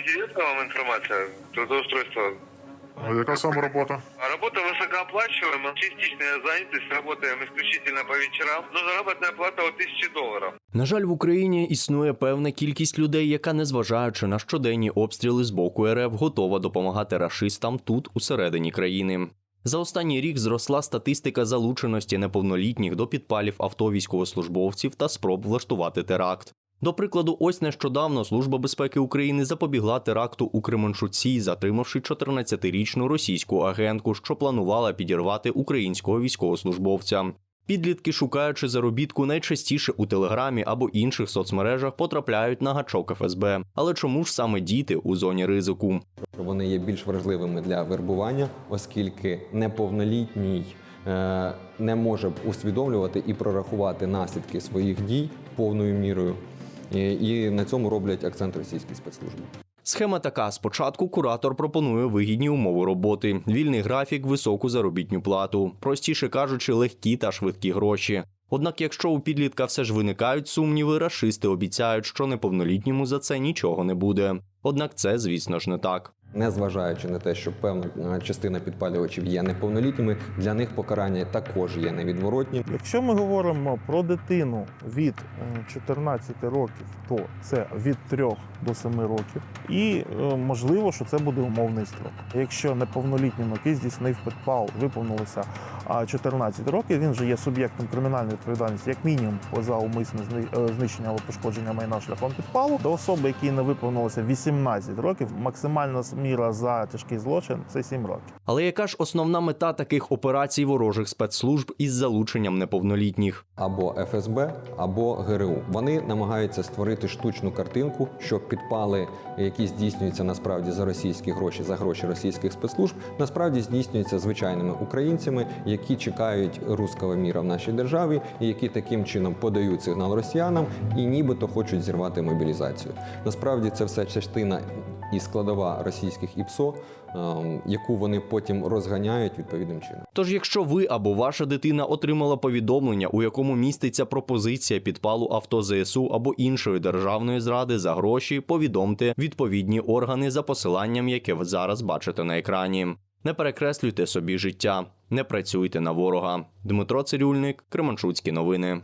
интересна вам информация? Трудоустройство. А яка саме робота? А Работа высокооплачиваемая, частичная занятость, работаем исключительно по вечерам, но заработная плата от 1000 долларов. На жаль, в Україні існує певна кількість людей, яка, незважаючи на щоденні обстріли з боку РФ, готова допомагати рашистам тут, усередині країни. За останній рік зросла статистика залученості неповнолітніх до підпалів авто військовослужбовців та спроб влаштувати теракт. До прикладу, ось нещодавно Служба безпеки України запобігла теракту у Кременчуці, затримавши 14-річну російську агентку, що планувала підірвати українського військовослужбовця. Підлітки, шукаючи заробітку, найчастіше у телеграмі або інших соцмережах потрапляють на гачок ФСБ. Але чому ж саме діти у зоні ризику? Вони є більш вразливими для вербування, оскільки неповнолітній е, не може усвідомлювати і прорахувати наслідки своїх дій повною мірою. І, на цьому роблять акцент російські спецслужби. Схема така: спочатку куратор пропонує вигідні умови роботи, вільний графік, високу заробітню плату, простіше кажучи, легкі та швидкі гроші. Однак, якщо у підлітка все ж виникають сумніви, рашисти обіцяють, що неповнолітньому за це нічого не буде. Однак це, звісно ж, не так. Незважаючи на те, що певна е, частина підпалювачів є неповнолітніми, для них покарання також є невідворотнім. Якщо ми говоримо про дитину від е, 14 років, то це від 3 до 7 років, і е, можливо, що це буде умовний строк. Якщо неповнолітньому, який здійснив підпал, виповнилося а, 14 років, він вже є суб'єктом кримінальної відповідальності, як мінімум за умисне е, знищення або пошкодження майна шляхом підпалу. До особи, якій не виповнилося 18 років, максимальна міра за тяжкий злочин це 7 років. Але яка ж основна мета таких операцій ворожих спецслужб із залученням неповнолітніх? або ФСБ, або ГРУ. Вони намагаються створити штучну картинку, що підпали, які здійснюються насправді за російські гроші, за гроші російських спецслужб, насправді здійснюються звичайними українцями, які чекають руського міра в нашій державі, і які таким чином подають сигнал росіянам і нібито хочуть зірвати мобілізацію. Насправді це все частина і складова російських ІПСО, ем, яку вони потім розганяють відповідним чином. Тож, якщо ви або ваша дитина отримала повідомлення, у якому міститься пропозиція підпалу авто ЗСУ або іншої державної зради за гроші, повідомте відповідні органи за посиланням, яке ви зараз бачите на екрані. Не перекреслюйте собі життя, не працюйте на ворога. Дмитро Цирюльник, Кременчуцькі новини.